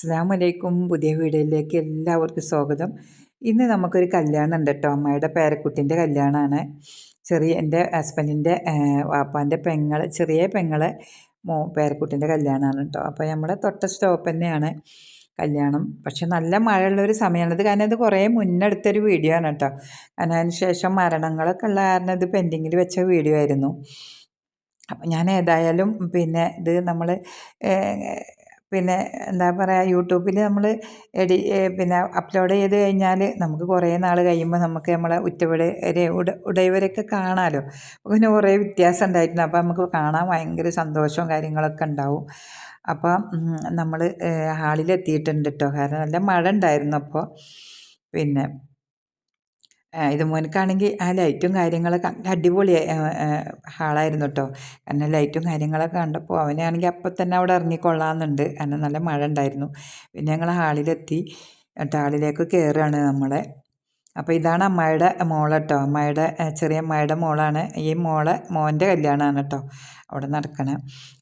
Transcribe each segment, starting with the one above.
അസ്സാം വലൈക്കും പുതിയ വീഡിയോയിലേക്ക് എല്ലാവർക്കും സ്വാഗതം. ഇന്ന് നമുക്കൊരു കല്യാണം ഉണ്ട് കേട്ടോ അമ്മയുടെ പേരക്കുട്ടിന്റെ കല്യാണമാണ് ചെറിയ എന്റെ ഹസ്ബൻഡിന്റെ വാപ്പാന്റെ പെങ്ങളെ ചെറിയ പെങ്ങളെ മോ പേരക്കുട്ടിന്റെ കല്യാണമാണ് കേട്ടോ അപ്പോൾ നമ്മുടെ തൊട്ട സ്റ്റോപ്പ് തന്നെയാണ് കല്യാണം. പക്ഷെ നല്ല മഴയുള്ള ഒരു സമയമാണിത് കാരണം ഇത് കുറേ മുന്നെടുത്തൊരു വീഡിയോ ആണ് കേട്ടോ കാരണം അതിന് ശേഷം മരണങ്ങളൊക്കെ ഉള്ള കാരണം ഇത് പെൻഡിങ്ങിൽ വെച്ച വീഡിയോ ആയിരുന്നു. അപ്പം ഞാൻ ഏതായാലും പിന്നെ ഇത് നമ്മൾ പിന്നെ എന്താ പറയുക യൂട്യൂബിൽ നമ്മൾ എഡി പിന്നെ അപ്ലോഡ് ചെയ്ത് കഴിഞ്ഞാൽ നമുക്ക് കുറേ നാൾ കഴിയുമ്പോൾ നമുക്ക് നമ്മളെ ഉറ്റവരെ ഉട ഉടയവരൊക്കെ കാണാമല്ലോ പിന്നെ കുറേ വ്യത്യാസം ഉണ്ടായിട്ടുണ്ട്. അപ്പോൾ നമുക്ക് കാണാൻ ഭയങ്കര സന്തോഷവും കാര്യങ്ങളൊക്കെ ഉണ്ടാവും. അപ്പോൾ നമ്മൾ ഹാളിലെത്തിയിട്ടുണ്ട് കേട്ടോ കാരണം നല്ല മഴ ഉണ്ടായിരുന്നു അപ്പോൾ പിന്നെ ഇത് മോനക്കാണെങ്കിൽ ആ ലൈറ്റും കാര്യങ്ങളൊക്കെ അടിപൊളി ഹാളായിരുന്നു കേട്ടോ കാരണം ലൈറ്റും കാര്യങ്ങളൊക്കെ കണ്ടപ്പോൾ അവനാണെങ്കിൽ അപ്പം തന്നെ അവിടെ ഇറങ്ങിക്കൊള്ളാമെന്നുണ്ട് കാരണം നല്ല മഴ ഉണ്ടായിരുന്നു പിന്നെ ഞങ്ങൾ ഹാളിലെത്തി. ഹാളിലേക്ക് കയറുകയാണ് നമ്മളെ. അപ്പോൾ ഇതാണ് അമ്മയുടെ മോൾ കേട്ടോ അമ്മയുടെ ചെറിയ അമ്മായിയുടെ മോളാണ്. ഈ മോളെ മോന്റെ കല്യാണമാണ് കേട്ടോ അവിടെ നടക്കണേ.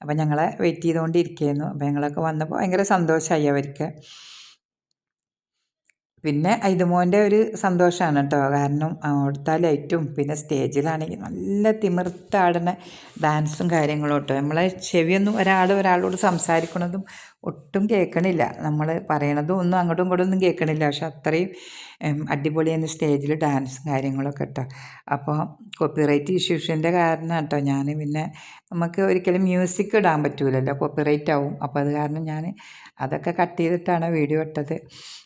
അപ്പോൾ ഞങ്ങളെ വെയിറ്റ് ചെയ്തുകൊണ്ടിരിക്കുകയായിരുന്നു അപ്പോൾ ഞങ്ങളൊക്കെ വന്നപ്പോൾ ഭയങ്കര സന്തോഷമായി അവർക്ക്. പിന്നെ ഐതുമോന്റെ ഒരു സന്തോഷമാണ് കേട്ടോ. കാരണം അവിടുത്തെ ലൈറ്റും പിന്നെ സ്റ്റേജിലാണെങ്കിൽ നല്ല തിമിർത്താടുന്ന ഡാൻസും കാര്യങ്ങളും കേട്ടോ. നമ്മളെ ചെവിയൊന്നും ഒരാൾ ഒരാളോട് സംസാരിക്കണതും ഒട്ടും കേൾക്കണില്ല. നമ്മൾ പറയണതും ഒന്നും അങ്ങോട്ടും ഇങ്ങോട്ടും ഒന്നും കേൾക്കണില്ല. പക്ഷെ അത്രയും അടിപൊളിയായിരുന്നു സ്റ്റേജിൽ ഡാൻസും കാര്യങ്ങളൊക്കെ കേട്ടോ അപ്പോൾ കോപ്പിറൈറ്റ് ഇഷ്യൂസിന്റെ കാരണം കേട്ടോ ഞാൻ പിന്നെ നമുക്ക് ഒരിക്കലും മ്യൂസിക് ഇടാൻ പറ്റൂലല്ലോ. കോപ്പിറൈറ്റ് ആവും. അപ്പോൾ അത് കാരണം ഞാൻ അതൊക്കെ കട്ട് ചെയ്തിട്ടാണ് വീഡിയോ ഇട്ടത്.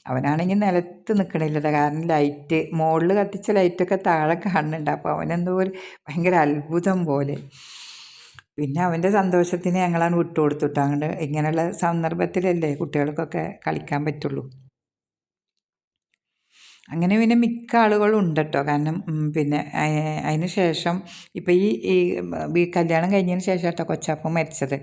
അവനാണെങ്കിൽ നിലത്ത് നിൽക്കണില്ല കാരണം ലൈറ്റ് മുകളിൽ കത്തിച്ച ലൈറ്റൊക്കെ താഴെ കാണുന്നുണ്ട്. അപ്പോൾ അവനെന്തോ ഒരു ഭയങ്കര അത്ഭുതം പോലെ. പിന്നെ അവന്റെ സന്തോഷത്തിന് ഞങ്ങളാണ് വിട്ടുകൊടുത്തിട്ട്. അങ്ങോട്ട് ഇങ്ങനെയുള്ള സന്ദർഭത്തിലല്ലേ കുട്ടികൾക്കൊക്കെ കളിക്കാൻ പറ്റുള്ളൂ. അങ്ങനെ പിന്നെ മിക്ക ആളുകളും ഉണ്ട് കേട്ടോ കാരണം പിന്നെ അതിന് ശേഷം ഇപ്പം ഈ ഈ കല്യാണം കഴിഞ്ഞതിന് ശേഷം കേട്ടോ കൊച്ചാപ്പ മരിച്ചത്.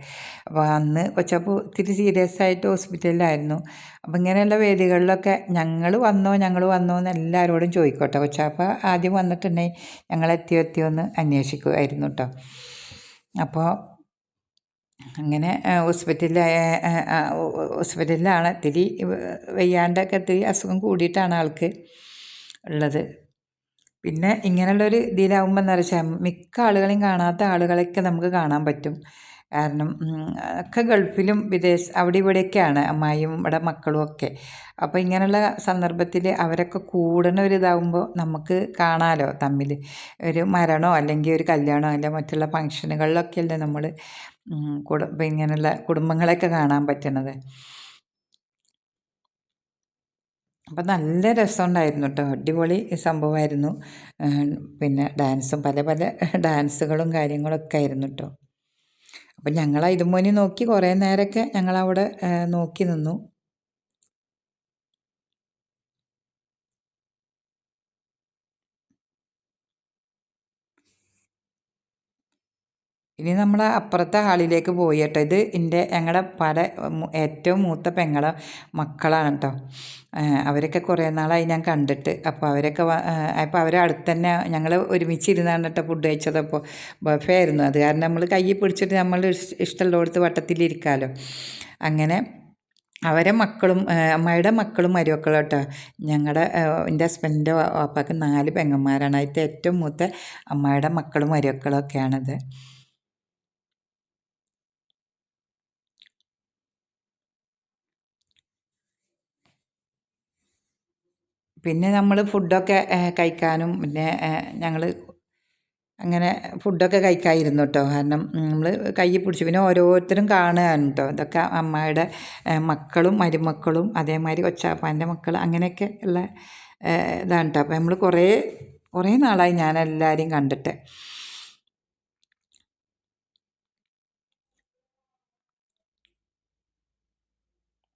അപ്പോൾ അന്ന് കൊച്ചാപ്പ് ഇത്തിരി സീരിയസ് ആയിട്ട് ഹോസ്പിറ്റലിലായിരുന്നു. അപ്പോൾ ഇങ്ങനെയുള്ള വേദികളിലൊക്കെ ഞങ്ങൾ വന്നോ ഞങ്ങൾ വന്നോ എന്ന് എല്ലാവരോടും ചോദിക്കോട്ടെ. കൊച്ചാപ്പ ആദ്യം വന്നിട്ടുണ്ടെങ്കിൽ ഞങ്ങൾ എത്തിയോ എത്തിയോ എന്ന് അന്വേഷിക്കുമായിരുന്നു കേട്ടോ അപ്പോൾ അങ്ങനെ ഹോസ്പിറ്റലിൽ ഹോസ്പിറ്റലിലാണ് ഇത്തിരി വയ്യാണ്ടൊക്കെ ഇത്തിരി അസുഖം കൂടിയിട്ടാണ് ആൾക്ക് ഉള്ളത്. പിന്നെ ഇങ്ങനെയുള്ളൊരു ഇതിലാവുമ്പോൾ എന്താ വെച്ചാൽ മിക്ക ആളുകളെയും കാണാത്ത ആളുകളെയൊക്കെ നമുക്ക് കാണാൻ പറ്റും. കാരണം ഒക്കെ ഗൾഫിലും വിദേശ അവിടെ ഇവിടെയൊക്കെയാണ് അമ്മായിയും ഇവിടെ മക്കളും ഒക്കെ. അപ്പോൾ ഇങ്ങനെയുള്ള സന്ദർഭത്തിൽ അവരൊക്കെ കൂടണ ഒരു ഇതാവുമ്പോൾ നമുക്ക് കാണാമല്ലോ തമ്മിൽ ഒരു മരണമോ അല്ലെങ്കിൽ ഒരു കല്യാണമോ അല്ലെങ്കിൽ മറ്റുള്ള ഫങ്ഷനുകളിലൊക്കെ അല്ലേ നമ്മൾ കുട ഇങ്ങനെയുള്ള കുടുംബങ്ങളെയൊക്കെ കാണാൻ പറ്റണത്. അപ്പം നല്ല രസമുണ്ടായിരുന്നു കേട്ടോ അടിപൊളി സംഭവമായിരുന്നു. പിന്നെ ഡാൻസും പല പല ഡാൻസുകളും കാര്യങ്ങളൊക്കെ ആയിരുന്നു കേട്ടോ അപ്പം ഞങ്ങൾ ഇതുമോനി നോക്കി കുറേ നേരമൊക്കെ ഞങ്ങളവിടെ നോക്കി നിന്നു. ഇനി നമ്മൾ അപ്പുറത്തെ ഹാളിലേക്ക് പോയി കേട്ടോ. ഇത് എന്റെ ഞങ്ങളുടെ പല ഏറ്റവും മൂത്ത പെങ്ങളെ മക്കളാണ് കേട്ടോ. അവരൊക്കെ കുറേ നാളായി ഞാൻ കണ്ടിട്ട്. അപ്പോൾ അവരൊക്കെ അപ്പോൾ അവരെ അടുത്ത് തന്നെ ഞങ്ങൾ ഒരുമിച്ചിരുന്നാണ് കേട്ടോ ഫുഡ് കഴിച്ചത്. അപ്പോൾ ബഫേ ആയിരുന്നു. അത് കാരണം നമ്മൾ കൈ പിടിച്ചിട്ട് നമ്മൾ ഇഷ്ടമുള്ള കൊടുത്ത് വട്ടത്തിലിരിക്കാമല്ലോ അങ്ങനെ അവരെ മക്കളും അമ്മയുടെ മക്കളും മരുമക്കളും കേട്ടോ. ഞങ്ങളുടെ എന്റെ ഹസ്ബൻഡിന്റെ വാപ്പാക്ക് നാല് പെങ്ങന്മാരാണ്. അതിന്റെ ഏറ്റവും മൂത്ത അമ്മയുടെ മക്കളും മരുമക്കളും ഒക്കെയാണത്. പിന്നെ നമ്മൾ ഫുഡൊക്കെ കഴിക്കാനും പിന്നെ ഞങ്ങൾ അങ്ങനെ ഫുഡൊക്കെ കഴിക്കാമായിരുന്നു കേട്ടോ കാരണം നമ്മൾ കൈ പിടിച്ചു. പിന്നെ ഓരോരുത്തരും കാണുകയാണ് കേട്ടോ ഇതൊക്കെ അമ്മയുടെ മക്കളും മരുമക്കളും അതേമാതിരി കൊച്ചാപ്പാന്റെ മക്കൾ അങ്ങനെയൊക്കെ ഉള്ള ഇതാണ് കേട്ടോ അപ്പോൾ നമ്മൾ കുറേ കുറേ നാളായി ഞാൻ എല്ലാവരെയും കണ്ടിട്ട്.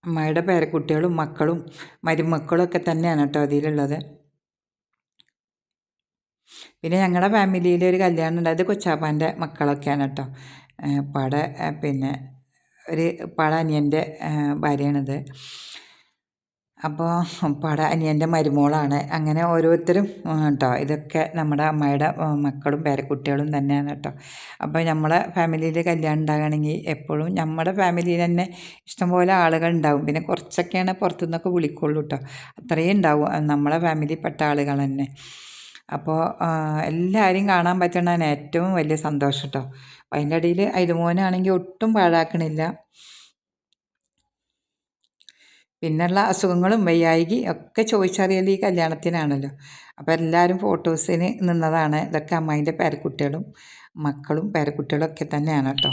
അമ്മയുടെ പേരക്കുട്ടികളും മക്കളും മരുമക്കളും ഒക്കെ തന്നെയാണ് കേട്ടോ അതിലുള്ളത്. പിന്നെ ഞങ്ങളുടെ ഫാമിലിയിൽ ഒരു കല്യാണം ഉണ്ടായത് കൊച്ചാപ്പാന്റെ മക്കളൊക്കെയാണ് കേട്ടോ. പാടെ പിന്നെ ഒരു പട അനിയന്റെ ഭാര്യയാണിത്. അപ്പോൾ പട അനിയന്റെ മരുമോളാണ്. അങ്ങനെ ഓരോരുത്തരും കേട്ടോ ഇതൊക്കെ നമ്മുടെ അമ്മയുടെ മക്കളും പേരക്കുട്ടികളും തന്നെയാണ് കേട്ടോ അപ്പോൾ നമ്മളെ ഫാമിലിയിൽ കല്യാണം ഉണ്ടാകുകയാണെങ്കിൽ എപ്പോഴും നമ്മുടെ ഫാമിലിയിൽ തന്നെ ഇഷ്ടംപോലെ ആളുകൾ ഉണ്ടാവും. പിന്നെ കുറച്ചൊക്കെയാണ് പുറത്തുനിന്നൊക്കെ വിളിക്കുള്ളൂ കേട്ടോ അത്രയും ഉണ്ടാവും. നമ്മളെ ഫാമിലിയിൽപ്പെട്ട ആളുകൾ തന്നെ. അപ്പോൾ എല്ലാവരും കാണാൻ പറ്റണതാണ് ഏറ്റവും വലിയ സന്തോഷം കേട്ടോ അപ്പോൾ അതിന്റെ ഇടയിൽ ഐതുമോനാണെങ്കിൽ ഒട്ടും പാഴാക്കണില്ല. പിന്നെയുള്ള അസുഖങ്ങളും വയ്യായികി ഒക്കെ ചോദിച്ചറിയൽ ഈ കല്യാണത്തിനാണല്ലോ. അപ്പോൾ എല്ലാവരും ഫോട്ടോസിന് നിന്നതാണ്. ഇതൊക്കെ അമ്മായിന്റെ പേരക്കുട്ടികളും മക്കളും പേരക്കുട്ടികളും ഒക്കെ തന്നെയാണ് കേട്ടോ.